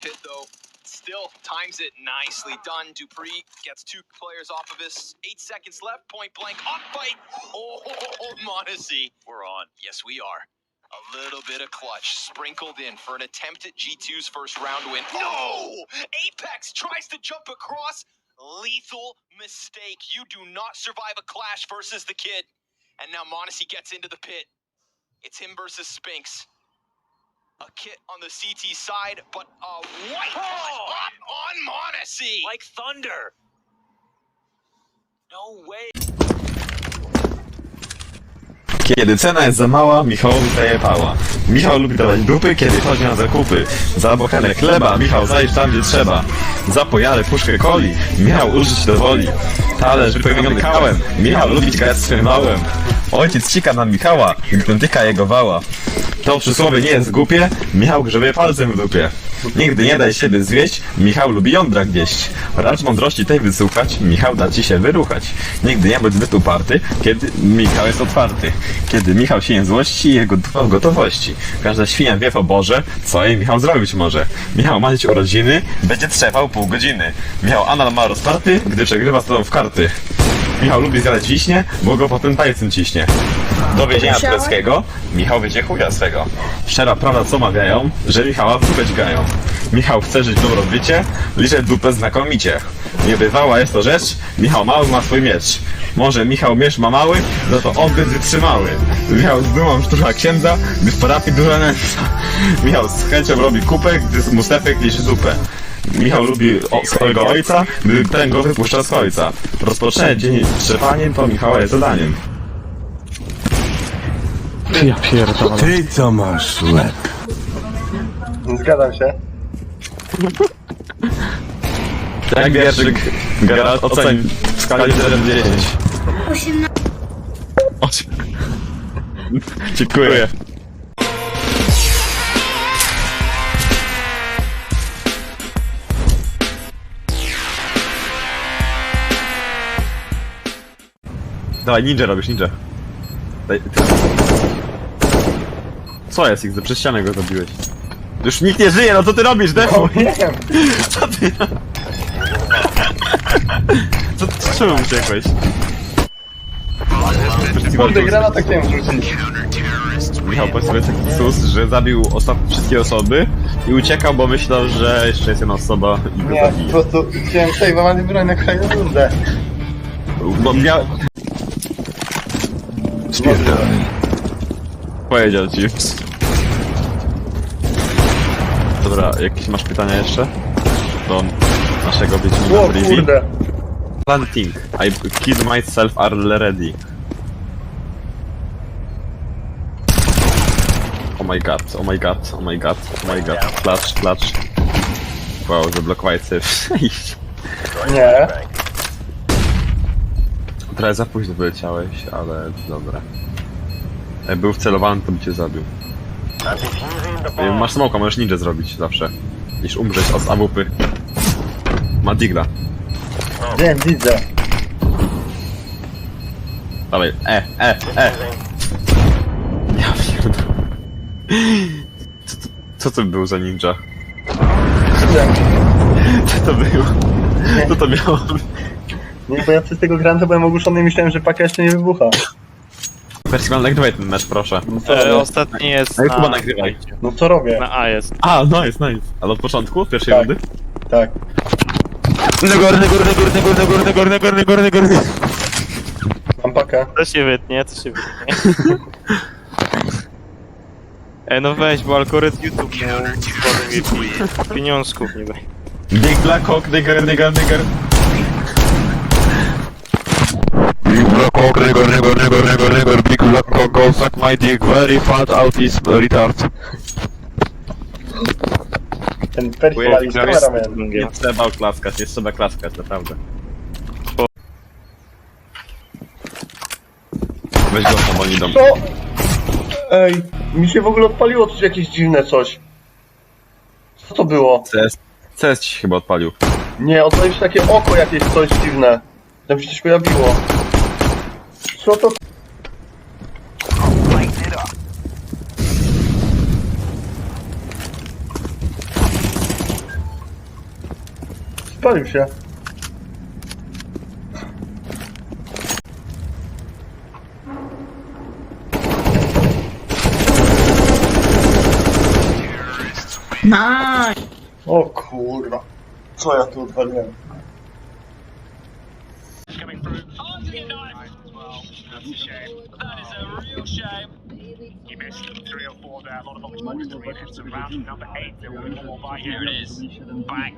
Pit though, still times it nicely done. Dupree gets two players off of this. Eight seconds left. Point blank on fight. Oh, Monacy. We're on. Yes, we are. A little bit of clutch sprinkled in for an attempt at G2's first round win. No! Apex tries to jump across. Lethal mistake. You do not survive a clash versus the kid. And now Monacy gets into the pit. It's him versus Spinks. A kit on the CT side, but a white Oh! on, on Monacy. Like thunder. No way. Kiedy cena jest za mała, Michałowi daje pała. Michał lubi dawać dupy, kiedy chodzi na zakupy. Za bochenek chleba, Michał zajść tam, gdzie trzeba. Za pojarę puszkę coli, Michał użyć do woli. Talerz wypełniony kałem, Michał lubi grać swym małym. Ojciec cika na Michała, gdy tyka jego wała. To przysłowie nie jest głupie, Michał grzebie palcem w dupie. Nigdy nie daj siebie zwieść, Michał lubi jądra gdzieść. Racz mądrości tej wysłuchać, Michał da ci się wyruchać. Nigdy nie bądź zbyt uparty, kiedy Michał jest otwarty. Kiedy Michał się nie złości, jego dupa w gotowości. Każda świnia wie o Boże, co jej Michał zrobić może. Michał ma dziś urodziny, będzie trzepał pół godziny. Michał anal ma rozparty, gdy przegrywa z tobą w karty. Michał lubi zjadać wiśnie, bo go potem palcem ciśnie. Do więzienia tureckiego Michał wiedzie chuja swego. Szczera prawda co mawiają, że Michała w dupę dźgają. Michał chce żyć dobrobycie, liczy dupę znakomicie. Niebywała jest to rzecz, Michał mały ma swój miecz. Może Michał miecz ma mały, za to odbyt wytrzymały. Michał z dumą sztucha księdza, gdy w parafii duża nędza. Michał z chęcią robi kupę, gdy z mustefek liczy zupę. Michał lubi o, swojego ojca, gdy ten go wypuszcza z ojca. Rozpoczynać dzień trzepaniem, to Michała jest zadaniem. Ja pierdolę. Ty co masz łeb? Zgadzam się. Jak wierszyk Geralt oceń w skali 0 10. 18. Dziękuję. Dawaj, ninja robisz, ninja. Daj, ty. Co jest, ich przez ścianę go zabiłeś? Już nikt nie żyje, no co ty robisz, Defu? O, wiem. Co ty? Co, co, czemu uciekłeś? Kurde, granata chciałem wrzucić. Michał powiedz sobie taki sus, że zabił ostatnie wszystkie osoby i uciekał, bo myślał, że jeszcze jest jedna osoba i go Nie, po zabije. prostu chciałem save'ować broń na kolejną rundę. Bo miał... Spierdalaj. Powiedział ci. Dobra, jakieś masz pytania jeszcze? Do naszego Wiedźmina O Brivi? kurde. Planting. I killed myself already. Oh my god, oh my god, oh my god, oh my god. Klacz, klacz. Wow, sobie przejść. Nie. Trochę za późno wyleciałeś, ale dobra. Jak był wcelowany, to by cię zabił. Masz smoka, możesz ninja zrobić zawsze. Niż umrzeć od AWP. Ma digla. Wiem, widzę. Dawaj, e, e, e! Ja pierdolę. Co to, co to był za ninja? Co to było? Co to miało być? Nie, bo ja przez tego granta byłem ogłuszony i myślałem, że paka jeszcze nie wybucha. Percival, nagrywaj ten mecz, proszę. No co E, robię? ostatni jest Ej, Kuba, na... nagrywaj. No co robię? Na A jest. A, nice, nice. Ale od początku? Od pierwszej Tak. rundy? Tak. Górny, górny, górny, górny, górny, górny, górny, górny, górny. Mam pakę. To się wytnie, to się wytnie. E, no weź, bo algorytm YouTube mu potem pieniążków nie daje. Big Black Hawk, nigger, nigger, nigger. Big black cock, nigger, nigger, nigger, nigger, nigger, big black cock, go suck my dick, very fat autism retard. Ten Percival jest kameraman. Nie trzeba klaskać, nie trzeba klaskać, naprawdę. Weź go tam, oni idą. Co? Ej, mi się w ogóle odpaliło coś jakieś dziwne coś. Co to było? CS, CS ci się chyba odpalił. Nie, odpaliło się takie oko jakieś coś dziwne. Tam się coś pojawiło. Co to? spalił się. O kurwa. Co ja tu odwaliłem? Missed three or four there. A lot of opportunities to win. So round number eight, there will be one more by Here here. it is. Bang.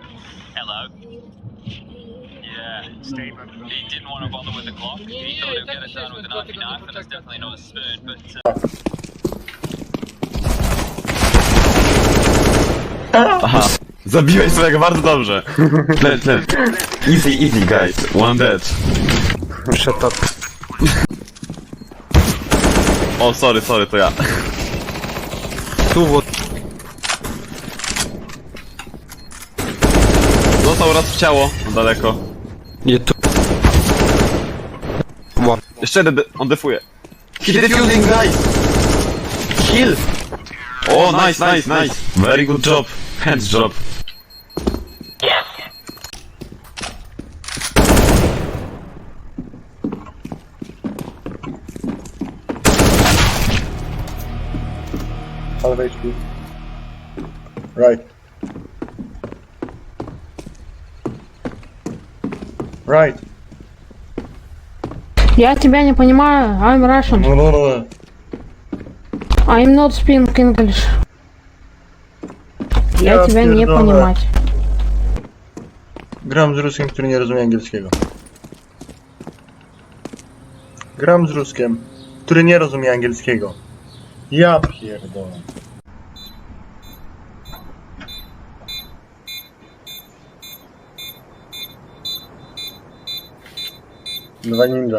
Hello. Yeah. Statement. He didn't want to bother with the clock. He thought he'd get it done with a knifey knife, and it's definitely not a spoon, but uh, Aha. Zabiłeś swojego bardzo dobrze. Tle, tle. Easy, easy, guys. One dead. Shut up. O, sorry, sorry, to ja. Tu, bo... Został raz w ciało, daleko. Nie tu. One. Jeszcze jeden, de- on defuje. He defusing, guys! Kill! O, nice, nice, nice. Very good job. Hands job. Half HP. Right. Right. Я тебя не понимаю. I'm Russian. I'm not speaking English. Я Ja тебя не понимать. Gram z Ruskiem, który nie rozumie angielskiego. Gram z Ruskiem, który nie rozumie angielskiego. Dwa ninja.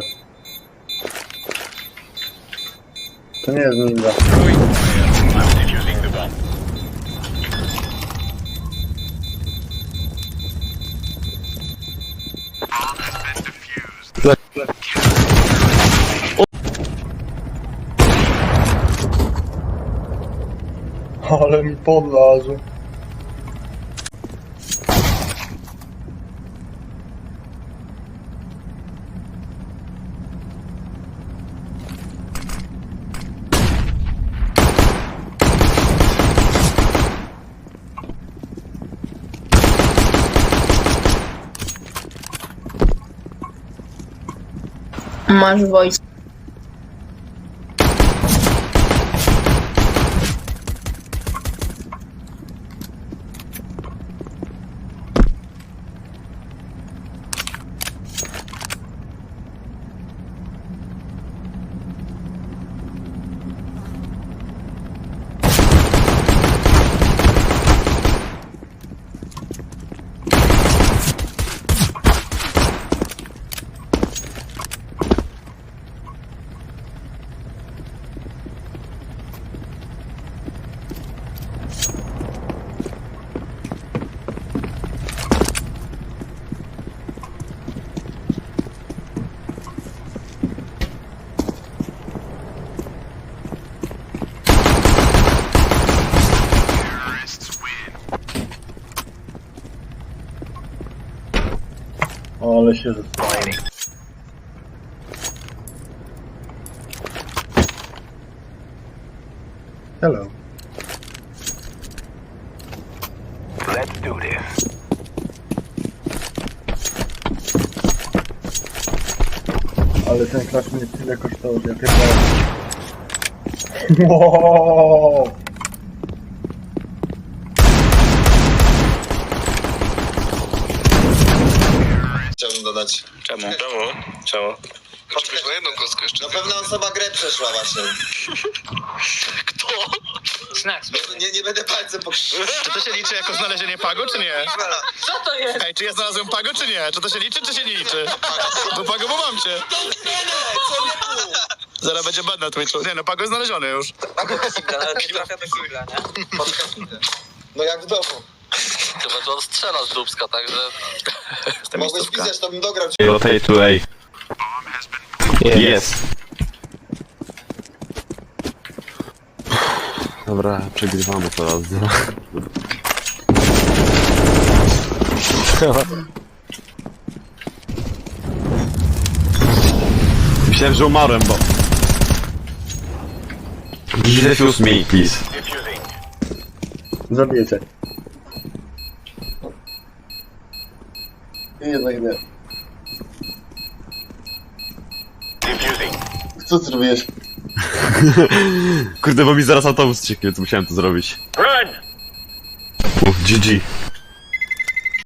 To nie jest ninja. Ale mi podlazł. Masz wojsko. Ale się zesłałem. Hello. Let's do this. Ale ten klasz mnie tyle kosztował, ja pierdolę. Wow! Dodać. Czemu? Czemu? Czemu? Poczekaj, na jedną kostkę jeszcze. No pewna osoba grę przeszła właśnie. Kto? Snacks. No, nie, nie będę palcem po Czy to się liczy jako znalezienie pago, czy nie? Co to jest? Ej, czy ja znalazłem pago, czy nie? Czy to się liczy, czy się nie liczy? Bo pago, bo mam cię. Zaraz będzie bad na Twitchu. Nie no, pago jest znaleziony już. No jak w domu. Chyba, że on strzela z Dubska, także... Jestem Mogłeś miejscówka. pisać, to bym dograł cię. Rotate to A. Yes. Dobra, przegrywamy teraz. Myślałem, że umarłem, bo... Jesus me, please. Zabiję. Jednak nie. Co ty zrobiłeś? Kurde, bo mi zaraz autobus cieknie, to musiałem to zrobić. Run! GG.